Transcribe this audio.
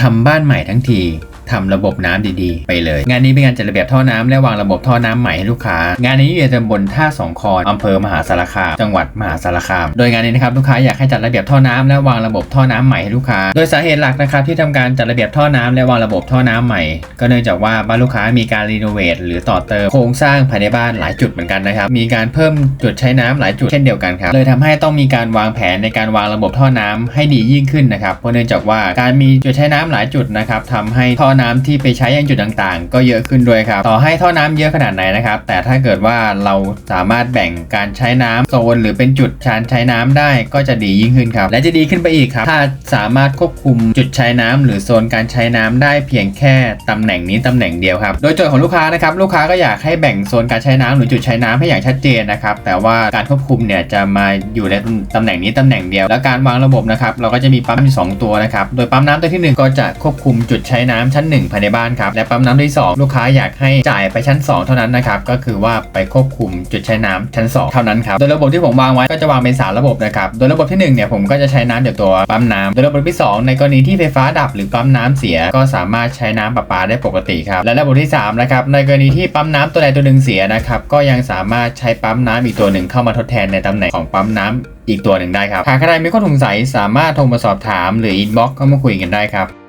ทำบ้านใหม่ทั้งที ทำระบบน้ำดีๆ ไปเลย งานนี้เป็นงานจัดระเบียบท่อน้ำและวางระบบท่อน้ำใหม่ให้ลูกค้า งานนี้อยู่ในตำบลท่าสองคอนอำเภอมหาสารคาม จังหวัดมหาสารคาม โดยงานนี้นะครับลูกค้าอยากให้จัดระเบียบท่อน้ำและวางระบบท่อน้ำใหม่ให้ลูกค้า โดยสาเหตุหลักนะครับที่ทำการจัดระเบียบท่อน้ำและวางระบบท่อน้ำใหม่ ก็เนื่องจากว่าบ้านลูกค้ามีการรีโนเวทหรือต่อเติมโครงสร้างภายในบ้านหลายจุดเหมือนกันนะครับมีการเพิ่มจุดใช้น้ำหลายจุดเช่นเดียวกันครับเลยทำให้ต้องมีการวางแผนในการวางระบบท่อน้ำให้ดียิ่งขึ้นนะครับเพราะเนื่องจากว่าการมีจุดใช้น้ำหลายจุดนะครับทำให้ท่อน้ำที่ไปใช้ยังจุดต่างๆ ก็เยอะขึ้นด้วยครับ ต่อให้ท่อน้ำเยอะขนาดไหนนะครับ แต่ถ้าเกิดว่าเราสามารถแบ่งการใช้น้ำโซนหรือเป็นจุดชานใช้น้ำได้ก็จะดียิ่งขึ้นครับ และจะดีขึ้นไปอีกครับ ถ้าสามารถควบคุมจุดใช้น้ำหรือโซนการใช้น้ำได้เพียงแค่ตำแหน่งนี้ตำแหน่งเดียวครับ โดยโจทย์ของลูกค้านะครับ ลูกค้าก็อยากให้แบ่งโซนการใช้น้ำหรือจุดใช้น้ำให้อย่างชัดเจนนะครับ แต่ว่าการควบคุมเนี่ยจะมาอยู่ในตำแหน่งนี้ตำแหน่งเดียว และการวางระบบนะครับ เราก็จะมีปั๊มอยู่สองตัวนะครับ โดยปั๊มน้ำตัวที่หนึ่งก็จะควบคุมจุดใช้น้ำชั้นนึ่งภายในบ้านครับ และปั๊มน้ำที่สองลูกค้าอยากให้จ่ายไปชั้นสองเท่านั้นนะครับ ก็คือว่าไปควบคุมจุดใช้น้ำชั้นสองเท่านั้นครับ โดยระบบที่ผมวางไว้ก็จะวางเป็นสามระบบนะครับ โดยระบบที่หนึ่งเนี่ยผมก็จะใช้น้ำจากตัวปั๊มน้ำโดยระบบที่สองในกรณีที่ไฟฟ้าดับหรือปั๊มน้ำเสีย ก็สามารถใช้น้ำประปาได้ปกติครับ และระบบที่สามนะครับ ในกรณีที่ปั๊มน้ำตัวใดตัวหนึ่งเสียนะครับ ก็ยังสามารถใช้ปั๊มน้ำอีกตัวหนึ่งเข้ามาทดแทนในตำแหน่งของปั๊มน้ำอีกตัวหนึ่งได้ครับ หากใครมีข้อสงสัยสามารถโทรมาสอบถาม หรืออินบ็อกเข้ามาคุยกันได้ครับ